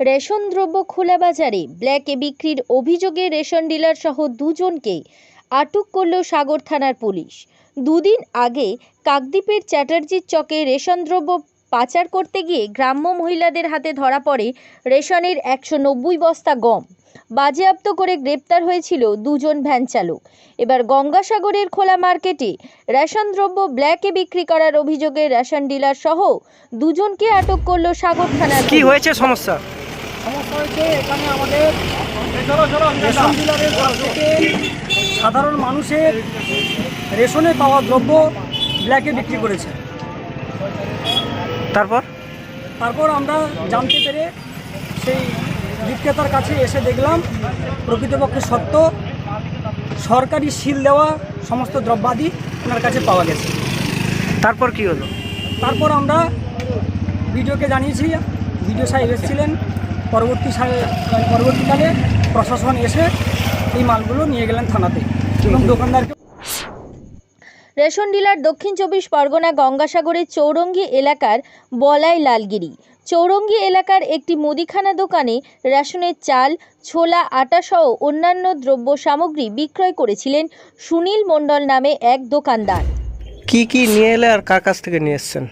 Ration দ্রব্য খোলা বাজারে ব্ল্যাকে বিক্রির অভিযোগে রেশন ডিলার সহ দুজনকে আটক করল সাগর থানার পুলিশ। দুদিন আগে কাকদ্বীপের চ্যাটার্জির চকে রেশন দ্রব্য পাচার করতে গিয়ে গ্রাম্য মহিলাদের হাতে ধরা পড়ে রেশনের একশো নব্বই বস্তা গম। বাজেয়াপ্ত করে গ্রেপ্তার হয়েছিল দুজন ভ্যান চালক। এবার গঙ্গাসাগরের খোলা মার্কেটে রেশন দ্রব্য ব্ল্যাকে বিক্রি করার অভিযোগে রেশন ডিলার সহ দুজনকে আটক করল সাগর থানার কি হয়েছে সমস্যা? সমস্যা হয়েছে এখানে আমাদের রেশন ডিলারের কাছ থেকে সাধারণ মানুষের রেশনে পাওয়া দ্রব্য ব্ল্যাকে বিক্রি করেছে। তারপর? তারপর আমরা জানতে পেরে সেই বিক্রেতার কাছে এসে দেখলাম প্রকৃতপক্ষে সত্য সরকারি সিল দেওয়া সমস্ত দ্রব্যাদি ওনার কাছে পাওয়া গেছে। তারপর কি হলো? তারপর আমরা ভিডিওকে জানিয়েছি ভিডিও সাহেব এসেছিলেন। পরবর্তী পরবর্তীকালে প্রশাসন এসে এই মালগুলো নিয়ে গেলেন থানাতে এবং দোকানদারকে রেশন ডিলার দক্ষিণ চব্বিশ পরগনা গঙ্গাসাগরের চৌরঙ্গি এলাকার বলাই লালগিরি। চৌরঙ্গি এলাকার একটি মুদিখানা দোকানে রেশনের চাল ছোলা আটা সহ অন্যান্য দ্রব্য সামগ্রী বিক্রয় করেছিলেন সুনীল মণ্ডল নামে এক দোকানদার। কি কি নিয়ে এলে আর কার কাছ থেকে নিয়ে এসছেন?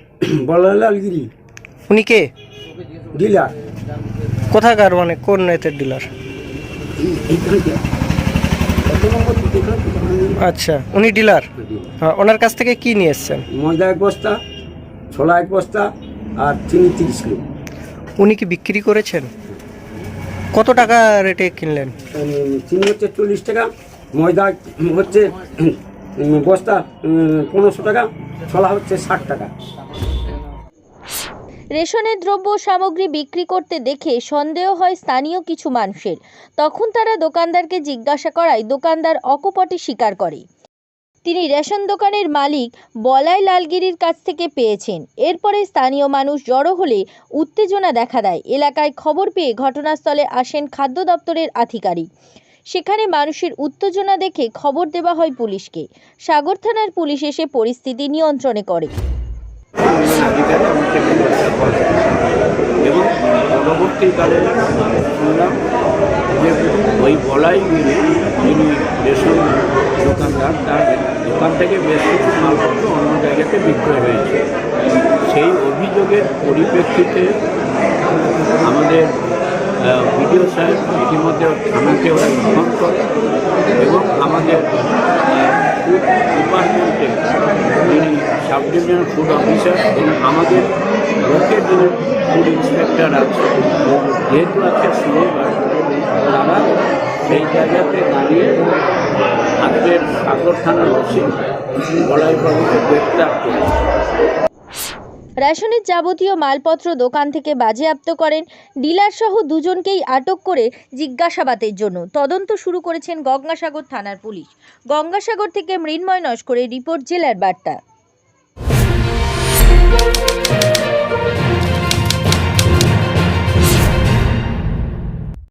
বলালালগিরি উনি কে? ডিলার। কোথাকার মানে কোন নেতের ডিলার আচ্ছা উনি ডিলার হ্যাঁ ওনার কাছ থেকে কি নিয়ে এসছেন? ময়দা এক বস্তা ছোলা এক বস্তা আর চিনি তিরিশ কিলো। উনি কি বিক্রি করেছেন? কত টাকা রেটে কিনলেন? চিনি হচ্ছে চল্লিশ টাকা ময়দা হচ্ছে বস্তা পনেরোশো টাকা ছোলা হচ্ছে ষাট টাকা। রেশনের দ্রব্য সামগ্রী বিক্রি করতে দেখে সন্দেহ হয় স্থানীয় কিছু মানুষের। তখন তারা দোকানদারকে জিজ্ঞাসা করায়, দোকানদার অকপটে স্বীকার করে। তিনি রেশন দোকানের মালিক বলাই লালগিরির কাছ থেকে পেয়েছেন। এরপরে স্থানীয় মানুষ জড়ো হলে উত্তেজনা দেখা দেয়। এলাকায় খবর পেয়ে ঘটনাস্থলে আসেন খাদ্য দপ্তরের আধিকারিক। সেখানে মানুষের উত্তেজনা দেখে খবর দেওয়া হয় পুলিশকে। সাগর থানার পুলিশ এসে পরিস্থিতি নিয়ন্ত্রণে করে। এবং পরবর্তীকালে শুনলাম যে ওই বলাই মিলে যিনি রেশন দোকানদার, তার দোকান থেকে বেশ কিছু মালপত্র অন্য জায়গাতে বিক্রয় হয়েছে। সেই অভিযোগের পরিপ্রেক্ষিতে আমাদের বিডিও সাহেব ইতিমধ্যে থানাকে ওরা ইনফর্ম করে এবং আমাদের ডিপার্টমেন্টে যিনি সাব ডিভিশনাল ফুড অফিসার এবং আমাদের ফুড ইন্সপেক্টর আছে। যেহেতু তারা সেই জায়গাতে দাঁড়িয়ে আজকের সাগর থানার বলাইবাবুকে গ্রেপ্তার করেছে। রেশনের যাবতীয় মালপত্র দোকান থেকে বাজেয়াপ্ত করেন। ডিলার সহ দুজনকেই আটক করে জিজ্ঞাসাবাদের জন্য তদন্ত শুরু করেছেন গঙ্গাসাগর থানার পুলিশ। গঙ্গাসাগর থেকে মৃন্ময় নস্করের রিপোর্ট, জেলার বার্তা।